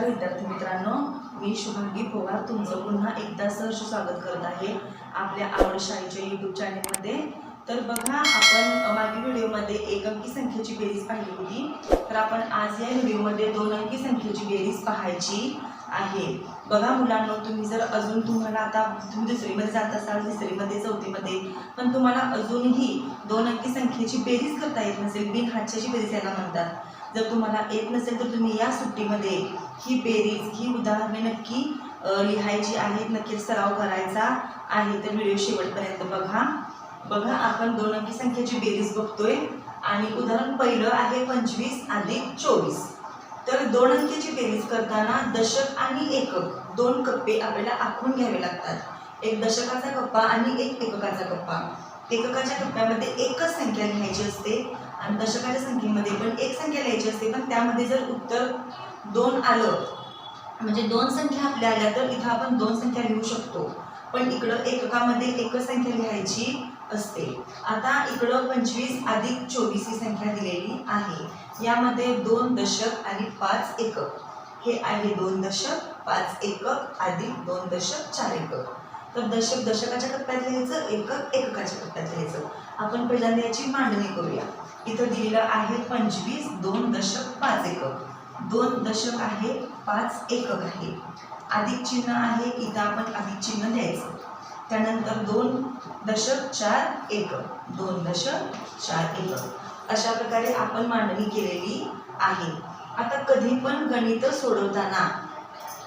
नमस्कार विद्यार्थी मित्रांनो. मी शुभांगी पोवार. तुमचं पुन्हा एकदा सहर्ष स्वागत करत आहे आपल्या आवड शाळेच्या यूट्यूब चॅनेलमध्ये तर बघा आपण मागील व्हिडिओमध्ये एक अंकी संख्येची बेरीज पाहिली होती. तर आपण आज या व्हिडिओमध्ये दोन अंकी संख्येची बेरीज पाहायची आहे. बघा मुलांनो तुम्ही जर अजून तुम्हाला आता तुम्ही दुसरीमध्ये जात असाल तिसरीमध्ये चौथीमध्ये पण तुम्हाला अजूनही दोन अंकी संख्येची बेरीज करता येत नसेल बिन हातच्याची बेरीज याला म्हणतात. जर तुम्हाला येत नसेल तर तुम्ही या सुट्टीमध्ये ही बेरीज ही उदाहरणे नक्की लिहायची आहेत. नक्की सराव करायचा आहे तर व्हिडिओ शेवटपर्यंत बघा. बघा आपण दोन अंकी संख्येची बेरीज बघतोय. आणि उदाहरण पहिलं आहे पंचवीस अधिक चोवीस. तर दोन अंकीची बेरीज करताना दशक आणि एकक दोन कप्पे आपल्याला आखून घ्यावे लागतात. एक दशकाचा कप्पा आणि एक एककाचा कप्पा. एककाच्या कप्प्यामध्ये एकच संख्या लिहायची असते. आणि दशकाच्या संख्येमध्ये पण एक संख्या लिहायची असते पण त्यामध्ये जर उत्तर दोन आलं म्हणजे दोन संख्या आपल्या आल्या तर इथं आपण दोन संख्या लिहू शकतो. पण इकडं एककामध्ये एकच संख्या लिहायची असते. आता इकडं पंचवीस अधिक चोवीस ही संख्या दिलेली आहे. यामध्ये दोन दशक आणि पाच एकक. हे आहे दोन दशक पाच एकक अधिक दोन दशक चार एकक. तर दशक दशकाच्या कप्प्यात लिहायचं एकक एककाच्या कप्प्यात लिहायचं. आपण पहिल्यांदा याची मांडणी करूया. इथं दिलेलं आहे पंचवीस दोन दशक पाच एकक. दोन दशक आहे पाच एकक आहे. अधिक चिन्ह आहे इथं आपण अधिक चिन्ह द्यायचं त्यानंतर दोन दशक चार एकक. दोन दशक चार एकक. अशा प्रकारे आपण मांडणी केलेली आहे. आता कधी पण गणित सोडवताना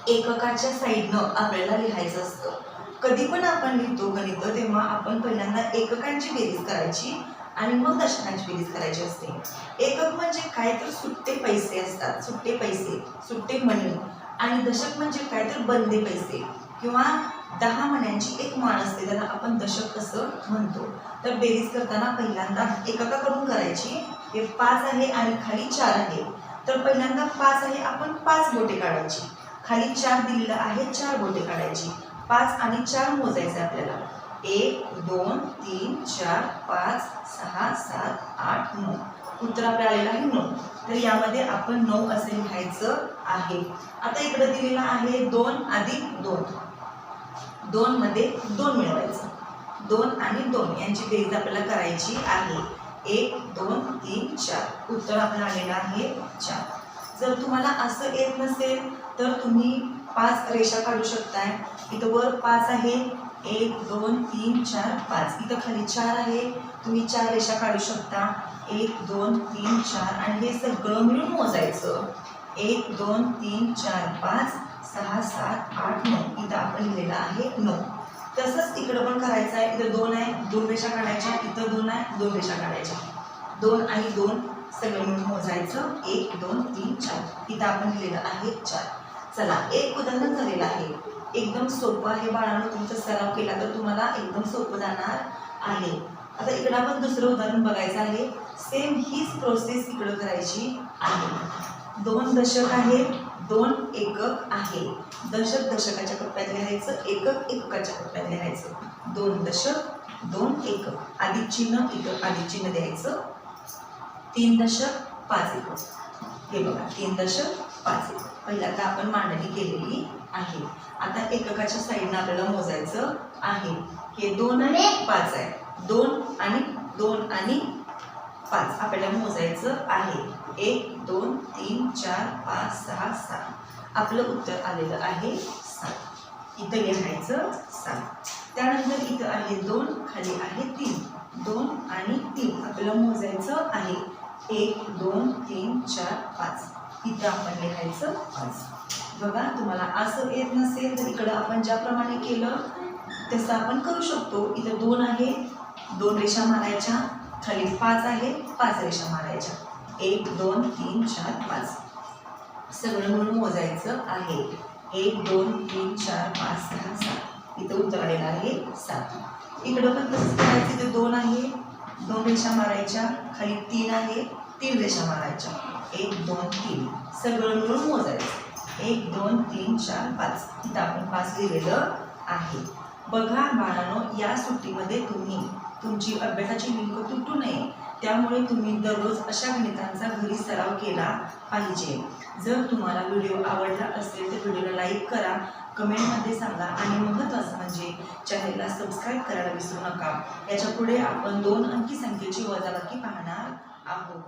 एककाच्या साईडनं आपल्याला लिहायचं असतं. कधी पण आपण लिहितो गणित तेव्हा आपण पहिल्यांदा एककांची बेरीज करायची. आणि मग दशकांची बेरीज करायची असते. एकक म्हणजे काय तर सुट्टे पैसे असतात. सुट्टे पैसे सुट्टे मणी आणि दशक म्हणजे काय तर बंदे पैसे. किंवा दहा मण्यांची एक माळ असते त्याला आपण दशक असं म्हणतो. तर बेरीज करताना पहिल्यांदा एककाकडून करायची. हे पाच आहे आणि खाली चार आहे. तर पहिल्यांदा पाच आहे आपण पाच बोटे काढायची. खाली चार दिलेलं आहे चार बोटे काढायची. पाच आणि चार मोजायचे आपल्याला. एक दोन तीन चार पाच सहा सात आठ नऊ. उत्तर आपल्या आलेलं आहे नऊ. तर यामध्ये आपण नऊ असे लिहायचं आहे. आता इकडे दिलेलं आहे दोन अधिक दोन. दोन मध्ये दोन मिळवायचं. दोन आणि दोन यांची बेरीज आपल्याला करायची आहे. एक दोन तीन चार. उत्तर आपल्याला आलेलं आहे चार. जर तुम्हाला असं येत नसेल तर तुम्ही पाच रेषा काढू शकताय. इथं वर पाच आहे. एक दोन तीन चार पाच. इथं खाली चार आहे. तुम्ही चार रेषा काढू शकता. एक दोन तीन चार. आणि हे सगळं मिळून मोजायचं. एक दोन तीन चार पाच सहा सात आठ नऊ. इथं आपण लिहिलेलं आहे नऊ. तसंच इकडं पण करायचं आहे. इथं दोन आहे. दोन रेषा काढायच्या. इथं दोन आहे. दोन रेषा काढायच्या. दोन आणि दोन. सगळं मिळून मोजायचं. एक दोन तीन चार. इथं आपण लिहिलेलं आहे चार. चला एक उदाहरण झालेलं आहे. एकदम सोपं आहे बाळांनो तुमचा सराव केला तर तुम्हाला एकदम सोपं जाणार आहे. आता इकडं आपण दुसरं उदाहरण बघायचं आहे. सेम हीच प्रोसेस इकडं करायची आहे. दोन दशक आहे दोन एकक आहे. दशक दशकाच्या टप्प्यात लिहायचं एकक एककाच्या टप्प्यात लिहायचं. दोन दशक दोन एकक. आधी चिन्ह इथं आधी चिन्ह द्यायचं तीन दशक पाच एकक. हे बघा तीन दशक पाच एकक. पहिल्यांदा आपण मांडणी केलेली आहे. आता एककाच्या साईडनं आपल्याला मोजायचं आहे. हे दोन आणि पाच आहे. दोन आणि दोन आणि पाच आपल्याला मोजायचं आहे. एक दोन तीन चार पाच सहा सात. आपलं उत्तर आलेलं आहे सात. इथं लिहायचं सात. त्यानंतर इथं आहे दोन खाली आहे तीन. दोन आणि तीन आपल्याला मोजायचं आहे. एक दोन तीन चार पाच. इथं आपण लिहायचं. पाच बघा तुम्हाला असं येत नसेल तर इकडं आपण ज्याप्रमाणे केलं तसं आपण करू शकतो. इथं दोन आहे. दोन रेषा मारायच्या. खाली पाच आहे. पाच रेषा मारायच्या. एक दोन तीन चार पाच. सगळं म्हणून मोजायचं आहे. एक दोन तीन चार पाच सहा सात. इथं उत्तर आलेलं आहे सात. इकडं पण तसंच करायचं. इथं दोन आहे. दोन रेषा मारायच्या. खाली तीन आहे. तीन रेषा मारायच्या. एक दोन तीन. सगळं मिळून मोजायचं. एक दोन तीन चार पाच. इथं आपण पाच लिहिलेलं आहे. बघा बाळानो या सुट्टीमध्ये तुम्ही तुमची अभ्यासाची लिंक तुटू नये. त्यामुळे तुम्ही दररोज अशा गणितांचा घरी सराव केला पाहिजे. जर तुम्हाला व्हिडिओ आवडला असेल तर व्हिडिओला लाईक करा कमेंटमध्ये सांगा. आणि महत्त्वाचं म्हणजे चॅनलला सबस्क्राईब करायला विसरू नका. याच्यापुढे आपण दोन अंकी संख्येची वजाबाकी पाहणार आहोत.